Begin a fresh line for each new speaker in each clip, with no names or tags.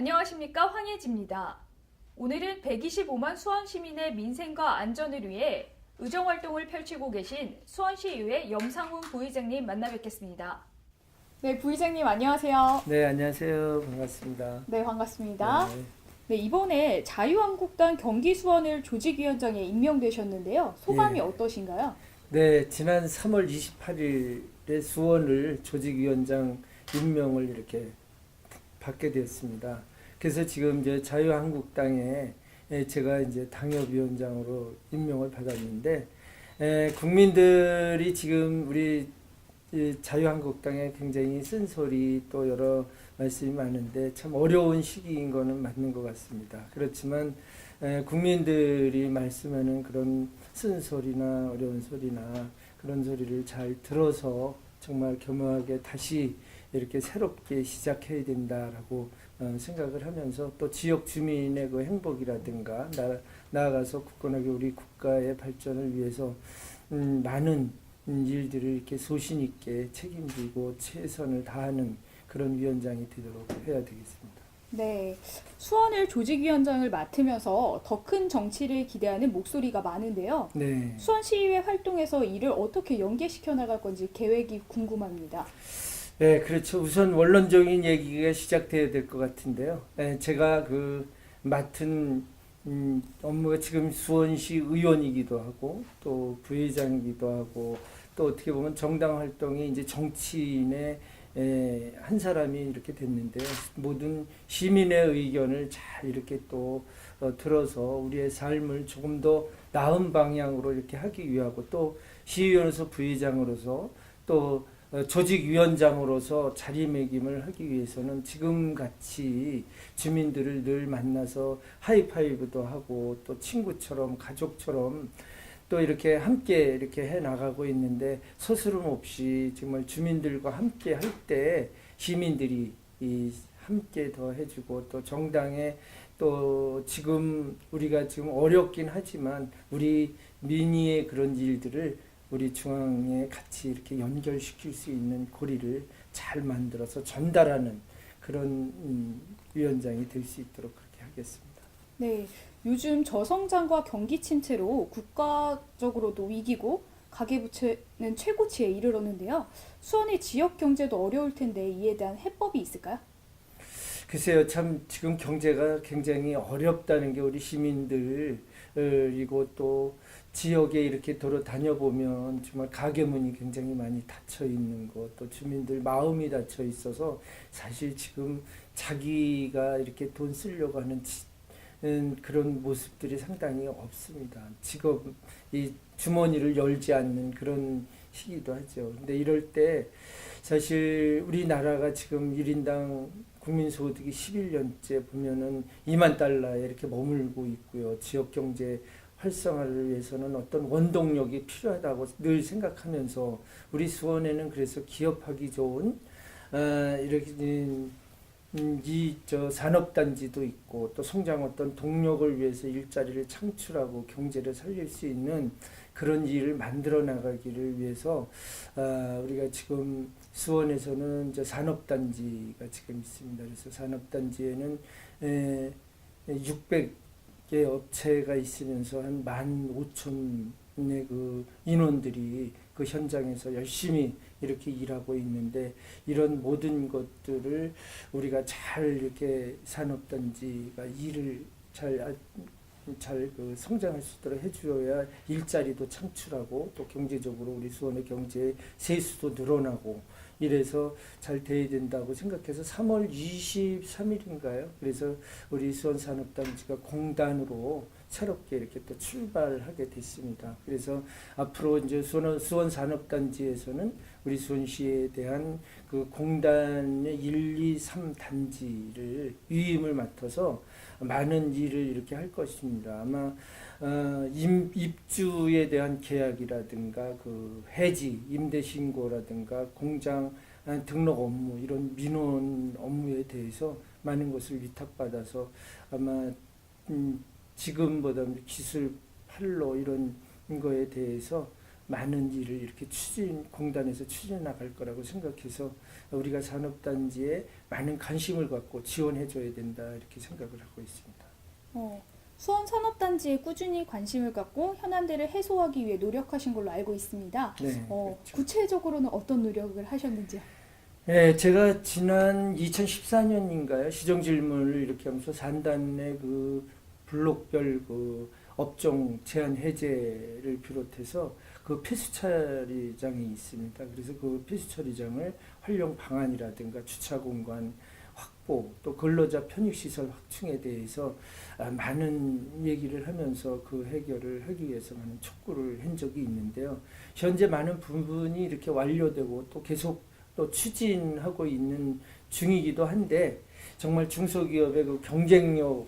안녕하십니까 황혜지입니다. 오늘은 125만 수원 시민의 민생과 안전을 위해 의정 활동을 펼치고 계신 수원시의회 염상훈 부의장님 만나 뵙겠습니다. 네, 부의장님 안녕하세요.
네, 안녕하세요. 반갑습니다.
네, 반갑습니다.
네.
네, 이번에 자유한국당 경기 수원을 조직위원장에 임명되셨는데요. 소감이
예.
어떠신가요?
네, 지난 3월 28일에 수원을 조직위원장 임명을 이렇게 받게 되었습니다. 그래서 지금 이제 자유한국당에 에, 제가 이제 당협위원장으로 임명을 받았는데 에, 국민들이 지금 우리 이 자유한국당에 굉장히 쓴소리 또 여러 말씀이 많은데 참 어려운 시기인 거는 맞는 것 같습니다. 그렇지만 에, 국민들이 말씀하는 그런 쓴소리나 어려운 소리나 그런 소리를 잘 들어서 정말 겸허하게 다시 이렇게 새롭게 시작해야 된다라고 어, 생각을 하면서 또 지역 주민의 그 행복이라든가 나, 나아가서 굳건하게 우리 국가의 발전을 위해서 음, 많은 음, 일들을 이렇게 소신 있게 책임지고 최선을 다하는 그런 위원장이 되도록 해야 되겠습니다.
네, 수원을 조직위원장을 맡으면서 더 큰 정치를 기대하는 목소리가 많은데요.
네.
수원시의회 활동에서 이를 어떻게 연계시켜 나갈 건지 계획이 궁금합니다.
네, 그렇죠. 우선 원론적인 얘기가 시작돼야 될 것 같은데요. 네, 제가 그 맡은 음, 업무가 지금 수원시 의원이기도 하고 또 부회장이기도 하고 또 어떻게 보면 정당 활동이 이제 정치인의 에, 한 사람이 이렇게 됐는데요. 모든 시민의 의견을 잘 이렇게 또 어, 들어서 우리의 삶을 조금 더 나은 방향으로 이렇게 하기 위하고 또 시의원으로서 부회장으로서 또 어, 조직위원장으로서 자리매김을 하기 위해서는 지금 같이 주민들을 늘 만나서 하이파이브도 하고 또 친구처럼 가족처럼 또 이렇게 함께 이렇게 해 나가고 있는데 서스름 없이 정말 주민들과 함께 할 때 시민들이 이 함께 더 해주고 또 정당에 또 지금 우리가 지금 어렵긴 하지만 우리 민의의 그런 일들을 우리 중앙에 같이 이렇게 연결시킬 수 있는 고리를 잘 만들어서 전달하는 그런 음, 위원장이 될 수 있도록 그렇게 하겠습니다.
네, 요즘 저성장과 경기 침체로 국가적으로도 위기고 가계부채는 최고치에 이르렀는데요. 수원의 지역 경제도 어려울 텐데 이에 대한 해법이 있을까요?
글쎄요, 참 지금 경제가 굉장히 어렵다는 게 우리 시민들이고 또 지역에 이렇게 돌아 다녀 보면 정말 가게 문이 굉장히 많이 닫혀 있는 것, 또 주민들 마음이 닫혀 있어서 사실 지금 자기가 이렇게 돈 쓰려고 하는 그런 모습들이 상당히 없습니다. 직업, 이 주머니를 열지 않는 그런 시기도 하죠. 근데 이럴 때 사실 우리나라가 지금 1인당 국민소득이 11년째 보면은 2만 달러에 이렇게 머물고 있고요. 지역 경제 활성화를 위해서는 어떤 원동력이 필요하다고 늘 생각하면서 우리 수원에는 그래서 기업하기 좋은 어, 이렇게 음, 이저 산업단지도 있고 또 성장 어떤 동력을 위해서 일자리를 창출하고 경제를 살릴 수 있는 그런 일을 만들어 나가기를 위해서 아, 우리가 지금 수원에서는 이제 산업단지가 지금 있습니다. 그래서 산업단지에는 에, 600개 업체가 있으면서 한 15,000 의그 인원들이 그 현장에서 열심히 이렇게 일하고 있는데 이런 모든 것들을 우리가 잘 이렇게 산업단지가 일을 잘 잘그 성장할 수 있도록 해줘야 일자리도 창출하고 또 경제적으로 우리 수원의 경제 세수도 늘어나고 이래서 잘 돼야 된다고 생각해서 3월 23일인가요? 그래서 우리 수원 산업단지가 공단으로 새롭게 이렇게 또 출발하게 됐습니다. 그래서 앞으로 이제 수원, 수원 산업단지에서는 우리 수원시에 대한 그 공단의 1, 2, 3 단지를 위임을 맡아서 많은 일을 이렇게 할 것입니다. 아마 어, 임, 입주에 대한 계약이라든가 그 해지, 임대 신고라든가 공장 아, 등록 업무 이런 민원 업무에 대해서 많은 것을 위탁받아서 아마 음, 지금보다 기술 팔로 이런 거에 대해서 많은 일을 이렇게 추진 공단에서 추진해 나갈 거라고 생각해서 우리가 산업단지에 많은 관심을 갖고 지원해 줘야 된다 이렇게 생각을 하고 있습니다.
어, 수원 산업단지에 꾸준히 관심을 갖고 현안들을 해소하기 위해 노력하신 걸로 알고 있습니다.
네,
어,
그렇죠.
구체적으로는 어떤 노력을 하셨는지요?
네, 제가 지난 2014년인가요? 시정 질문을 이렇게 하면서 산단의 그 블록별 그 업종 제한 해제를 비롯해서 그 폐수 처리장이 있습니다. 그래서 그 폐수 처리장을 활용 방안이라든가 주차 공간 확보 또 근로자 편입 시설 확충에 대해서 아, 많은 얘기를 하면서 그 해결을 하기 위해서 많은 촉구를 한 적이 있는데요. 현재 많은 부분이 이렇게 완료되고 또 계속 또 추진하고 있는 중이기도 한데 정말 중소기업의 그 경쟁력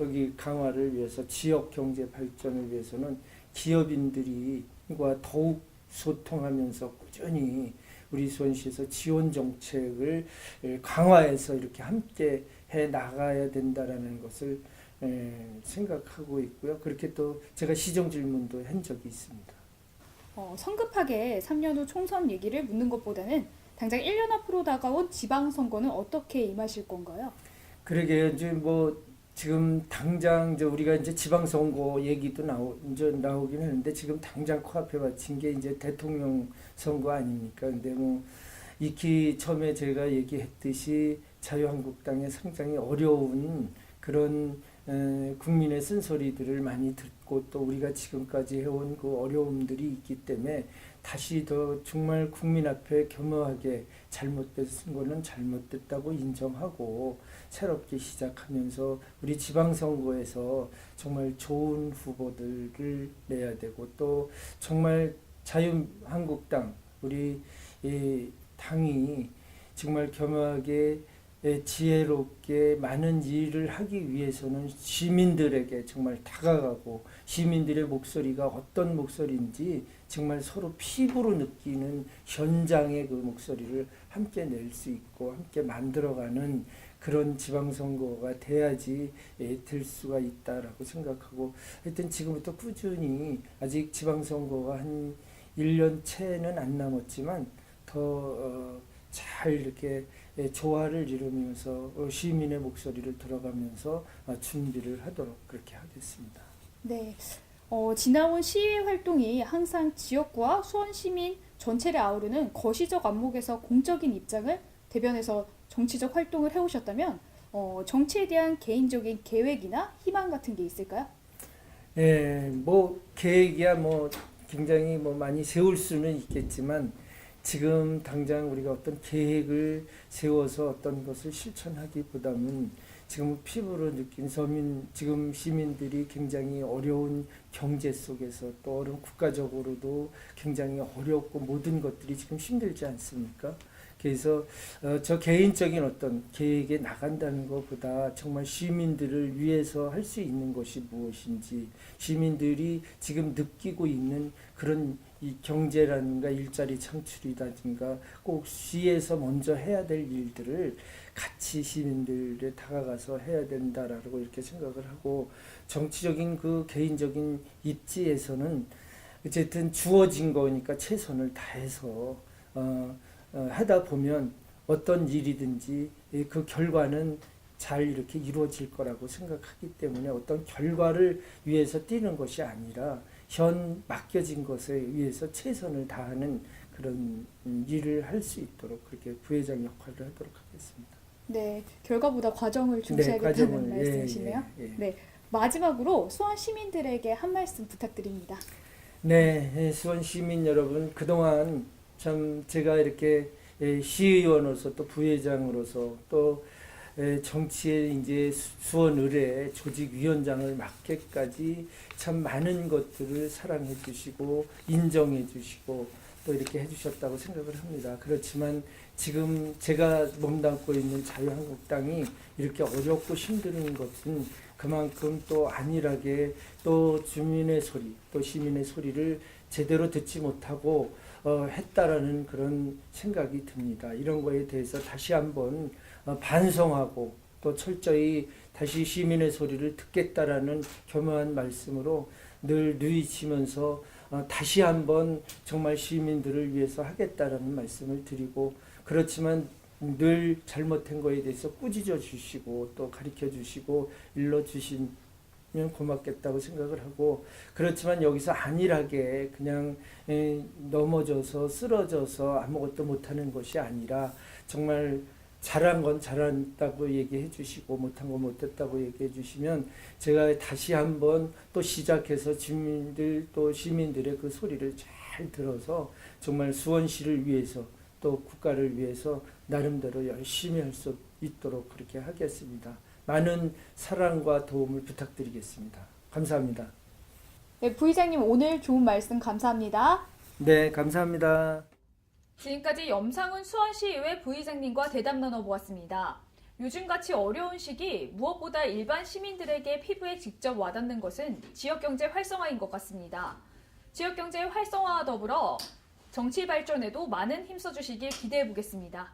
여기 강화를 위해서 지역 경제 발전을 위해서는 기업인들이과 더욱 소통하면서 꾸준히 우리 수원시에서 지원 정책을 강화해서 이렇게 함께 해 나가야 된다라는 것을 에, 생각하고 있고요. 그렇게 또 제가 시정 질문도 한 적이 있습니다.
어, 성급하게 3년 후 총선 얘기를 묻는 것보다는 당장 1년 앞으로 다가온 지방선거는 어떻게 임하실 건가요?
그러게요. 이제 뭐 지금 당장 이제 우리가 이제 지방선거 얘기도 나오 이제 나오긴 하는데 지금 당장 코앞에 맞힌 게 이제 대통령 선거 아닙니까? 근데 뭐 익히 처음에 제가 얘기했듯이 자유한국당의 상당히 어려운 그런 에, 국민의 쓴소리들을 많이 듣고 또 우리가 지금까지 해온 그 어려움들이 있기 때문에 다시 더 정말 국민 앞에 겸허하게 잘못된 거는 잘못됐다고 인정하고 새롭게 시작하면서 우리 지방선거에서 정말 좋은 후보들을 내야 되고 또 정말 자유한국당 우리 이 당이 정말 겸허하게 예, 지혜롭게 많은 일을 하기 위해서는 시민들에게 정말 다가가고 시민들의 목소리가 어떤 목소리인지 정말 서로 피부로 느끼는 현장의 그 목소리를 함께 낼 수 있고 함께 만들어가는 그런 지방선거가 돼야지 예, 될 수가 있다라고 생각하고 하여튼 지금부터 꾸준히 아직 지방선거가 한 1년 채는 안 남았지만 더 잘 이렇게 예, 조화를 이루면서 어, 시민의 목소리를 들어가면서 어, 준비를 하도록 그렇게 하겠습니다.
네. 어, 지나온 시의 활동이 항상 지역구와 수원 시민 전체를 아우르는 거시적 안목에서 공적인 입장을 대변해서 정치적 활동을 해오셨다면 어, 정치에 대한 개인적인 계획이나 희망 같은 게 있을까요?
예, 뭐 계획이야 뭐 굉장히 뭐 많이 세울 수는 있겠지만 지금 당장 우리가 어떤 계획을 세워서 어떤 것을 실천하기보다는 지금 피부로 느낀 서민 지금 시민들이 굉장히 어려운 경제 속에서 또 어려운 국가적으로도 굉장히 어렵고 모든 것들이 지금 힘들지 않습니까? 그래서 어, 저 개인적인 어떤 계획에 나간다는 것보다 정말 시민들을 위해서 할 수 있는 것이 무엇인지 시민들이 지금 느끼고 있는 그런 이 경제라든가 일자리 창출이라든가 꼭 시에서 먼저 해야 될 일들을 같이 시민들에 다가가서 해야 된다라고 이렇게 생각을 하고 정치적인 그 개인적인 입지에서는 어쨌든 주어진 거니까 최선을 다해서 어, 어, 하다 보면 어떤 일이든지 이그 결과는 잘 이렇게 이루어질 거라고 생각하기 때문에 어떤 결과를 위해서 뛰는 것이 아니라 현 맡겨진 것에 위해서 최선을 다하는 그런 음, 일을 할 수 있도록 그렇게 부회장 역할을 하도록 하겠습니다.
네, 결과보다 과정을 중시하겠다는
과정을, 예,
말씀이시네요.
예, 예.
네, 마지막으로 수원 시민들에게 한 말씀 부탁드립니다.
네, 예, 수원 시민 여러분 그동안 참 제가 이렇게 예, 시의원으로서 또 부회장으로서 또 예, 정치에 이제 수- 수원 의뢰 조직위원장을 맡게까지 참 많은 것들을 사랑해 주시고 인정해 주시고 또 이렇게 해주셨다고 생각을 합니다. 그렇지만 지금 제가 몸담고 있는 자유한국당이 이렇게 어렵고 힘든 것은 그만큼 또 안일하게 또 주민의 소리 또 시민의 소리를 제대로 듣지 못하고 어, 했다라는 그런 생각이 듭니다. 이런 거에 대해서 다시 한번 어, 반성하고 또 철저히 다시 시민의 소리를 듣겠다라는 겸허한 말씀으로 늘 누이치면서 어, 다시 한번 정말 시민들을 위해서 하겠다라는 말씀을 드리고 그렇지만 늘 잘못한 거에 대해서 꾸짖어 주시고 또 가르쳐 주시고 일러 주시 면 고맙겠다고 생각을 하고 그렇지만 여기서 안일하게 그냥 에, 넘어져서 쓰러져서 아무것도 못하는 것이 아니라 정말 잘한 건 잘한다고 얘기해 주시고 못한 건 못했다고 얘기해 주시면 제가 다시 한번 또 시작해서 주민들 또 시민들의 그 소리를 잘 들어서 정말 수원시를 위해서 또 국가를 위해서 나름대로 열심히 할 수 있도록 그렇게 하겠습니다. 많은 사랑과 도움을 부탁드리겠습니다. 감사합니다.
네, 부의장님 오늘 좋은 말씀 감사합니다.
네, 감사합니다.
지금까지 염상훈 수원시의회 부의장님과 대담 나눠보았습니다. 요즘같이 어려운 시기 무엇보다 일반 시민들에게 피부에 직접 와닿는 것은 지역경제 활성화인 것 같습니다. 지역경제 활성화와 더불어 정치 발전에도 많은 힘써주시길 기대해 보겠습니다.